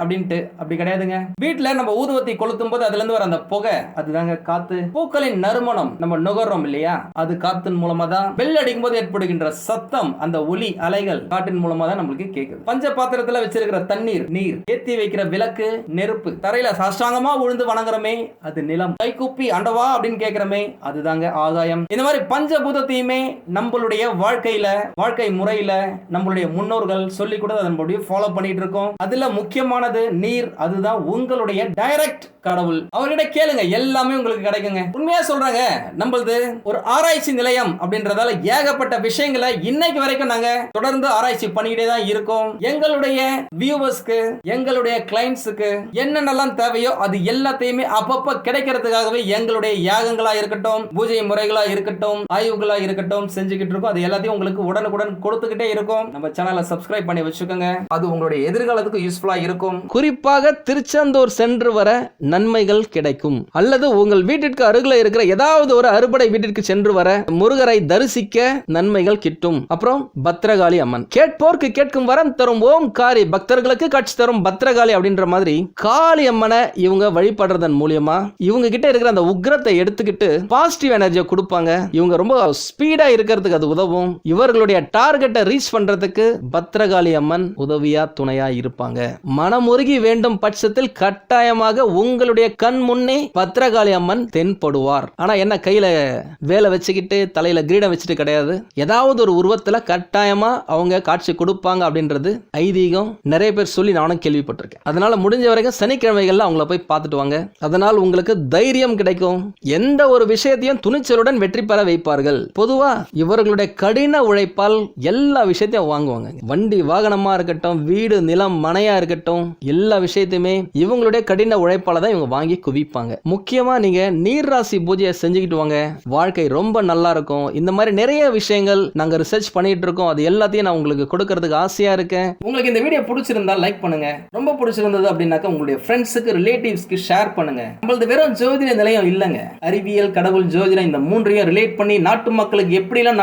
S1: அப்படின்ட்டு. அப்படி கிடையாதுங்க. வீட்டுல நம்ம ஊதுவத்தி கொளுத்தும் போது அதுல இருந்து வர அந்த புகை அதுதாங்க காத்து. பூக்களின் நறுமணம் நம்ம நுகர்றோம் இல்லையா? அது காத்தின் மூலமா தான் பெல் அடிக்கும் போது ஏற்படுகின்ற சத்தம் அந்த ஒலி அலைகள் காட்டின் மூலமா தான் நம்மளுக்கு கேக்குது. பஞ்ச பாத்திரத்துல வச்சிருக்கிற தண்ணீர் நீர் ஏத்தி வைக்கிற விளக்கு நெருப்பு தரையில சாஷ்டாங்கமா விழுந்து வணங்குறமே அது நிலம். கைகுப்பி அண்டவா அப்படின்னு கேக்குறமே அதுதாங்க ஆகாயம் இந்த மாதிரி பஞ்சபூதத்தையுமே நம்ம நம்மளுடைய வாழ்க்கையில வாழ்க்கை முறையில நம்மளுடைய முன்னோர்கள் சொல்லி கூட நம்மளுடைய ஃபாலோ பண்ணிட்டு இருக்கோம். அதுல முக்கியமானது நீர் அதுதான் உங்களுடைய டைரக்ட் கடவுள். அவர்கிட்ட கேளுங்க எல்லாமே உங்களுக்கு கிடைக்குங்க. உண்மையா சொல்றாங்க நம்மளது ஒரு ஆராய்ச்சி நிலையம் அப்படின்றதால ஏகப்பட்ட விஷயங்களை இன்னைக்கு வரைக்கும் நாங்க தொடர்ந்து ஆராய்ச்சி பண்ணிக்கிட்டே தான் இருக்கோம். எங்களுடைய வியூவர்ஸ்க்கு எங்களுடைய கிளைண்ட்ஸுக்கு என்னென்னலாம் தேவையோ அது எல்லாத்தையுமே அப்பப்ப கிடைக்கிறதுக்காகவே எங்களுடைய யாகங்களா இருக்கட்டும் பூஜை முறைகளா இருக்கட்டும் ஆய்வுகளா இருக்கட்டும் செஞ்சுக்கிட்டு இருக்கோம் அது எல்லாத்தையும் உங்களுக்கு உடனுக்குடன் கொடுத்துக்கிட்டே இருக்கும். நம்ம சேனலை சப்ஸ்கிரைப் பண்ணி வச்சுக்கோங்க. அது உங்களுடைய எதிர்காலத்துக்கு யூஸ்ஃபுல்லா இருக்கும்.
S2: குறிப்பாக திருச்செந்தூர் சென்று வர நன்மைகள் கிடைக்கும். அல்லது உங்கள் வீட்டிற்கு அருகில் இருக்கிற ஏதாவது ஒரு அறுபடை வீட்டிற்கு சென்று வர முருகரை தரிசிக்க நன்மைகள் கிட்டும். அப்புறம் பத்ரகாளி அம்மன். கேட்போர்க்கு கேட்கும் வரம் தரும் ஓம் காரி பக்தர்களுக்கு காட்சி தரும் பத்ரகாளி அப்படின்ற மாதிரி காளி அம்மனை இவங்க வழிபடுறதன் மூலியமா இவங்க கிட்ட இருக்கிற அந்த உக்ரத்தை எடுத்துக்கிட்டு பாசிட்டிவ் எனர்ஜியை கொடுப்பாங்க. இவங்க ரொம்ப ஸ்பீடா இருக்கிறதுக்கு அது உதவும். இவர்களுடைய டார்கெட்டை ரீச் பண்றதுக்கு பத்ரகாளி அம்மன் உதவியா துணையா இருப்பாங்க. மனமுருகி வேண்டும் பட்சத்தில் கட்டாயமாக உங்களுடைய கண் முன்னே பத்ரகாளி அம்மன் தென்படுவார். ஆனா என்ன கையில வேலை வச்சுக்கிட்டு தலையில கிரீடம் வச்சுட்டு கிடையாது. ஏதாவது ஒரு உருவத்துல கட்டாயமா அவங்க காட்சி கொடுப்பாங்க அப்படின்றது ஐதீகம். நிறைய பேர் சொல்லி நானும் கேள்விப்பட்டிருக்கேன். அதனால முடிஞ்ச வரைக்கும் சனிக்கிழமைகள்ல அவங்கள போய் பார்த்துட்டு வாங்க. அதனால் உங்களுக்கு தைரியம் கிடைக்கும். எந்த ஒரு விஷயத்தையும் துணிச்சலுடன் வெற்றி பெற வைப்பார்கள். பொதுவா இவர்களுடைய கடின உழைப்பால் எல்லா விஷயத்தையும் வாங்குவாங்க. வண்டி வாகனமா இருக்கட்டும் வீடு நிலம் மனையா இருக்கட்டும் எல்லா விஷயத்தையுமே இவங்களுடைய கடின உழைப்பால தான் இவங்க வாங்கி குவிப்பாங்க. முக்கியமா நீங்க நீர் ராசி பூஜையை செஞ்சுக்கிட்டு வாங்க. வாழ்க்கை ரொம்ப நல்லா இருக்கும். இந்த மாதிரி நிறைய விஷயங்கள் நாங்க ரிசர்ச் பண்ணிட்டு இருக்கோம். அது எல்லாத்தையும் நான் உங்களுக்கு கொடுக்கறதுக்கு ஆசையா இருக்கேன்.
S1: உங்களுக்கு இந்த வீடியோ பிடிச்சிருந்தா லைக் பண்ணுங்க. ரொம்ப பிடிச்சிருந்தது அப்படின்னாக்கா உங்களுடைய ஃப்ரெண்ட்ஸுக்கு ரிலேட்டிவ்ஸ்க்கு ஷேர் பண்ணுங்க. நம்மளது வெறும் ஜோதிட நிலையம் இல்லைங்க. அறிவியல் கடவுள் ஜோதிடம் இந்த மூன்றையும் ரிலேட் பண்ணி நாட்டு மக்களுக்கு எப்படிலாம்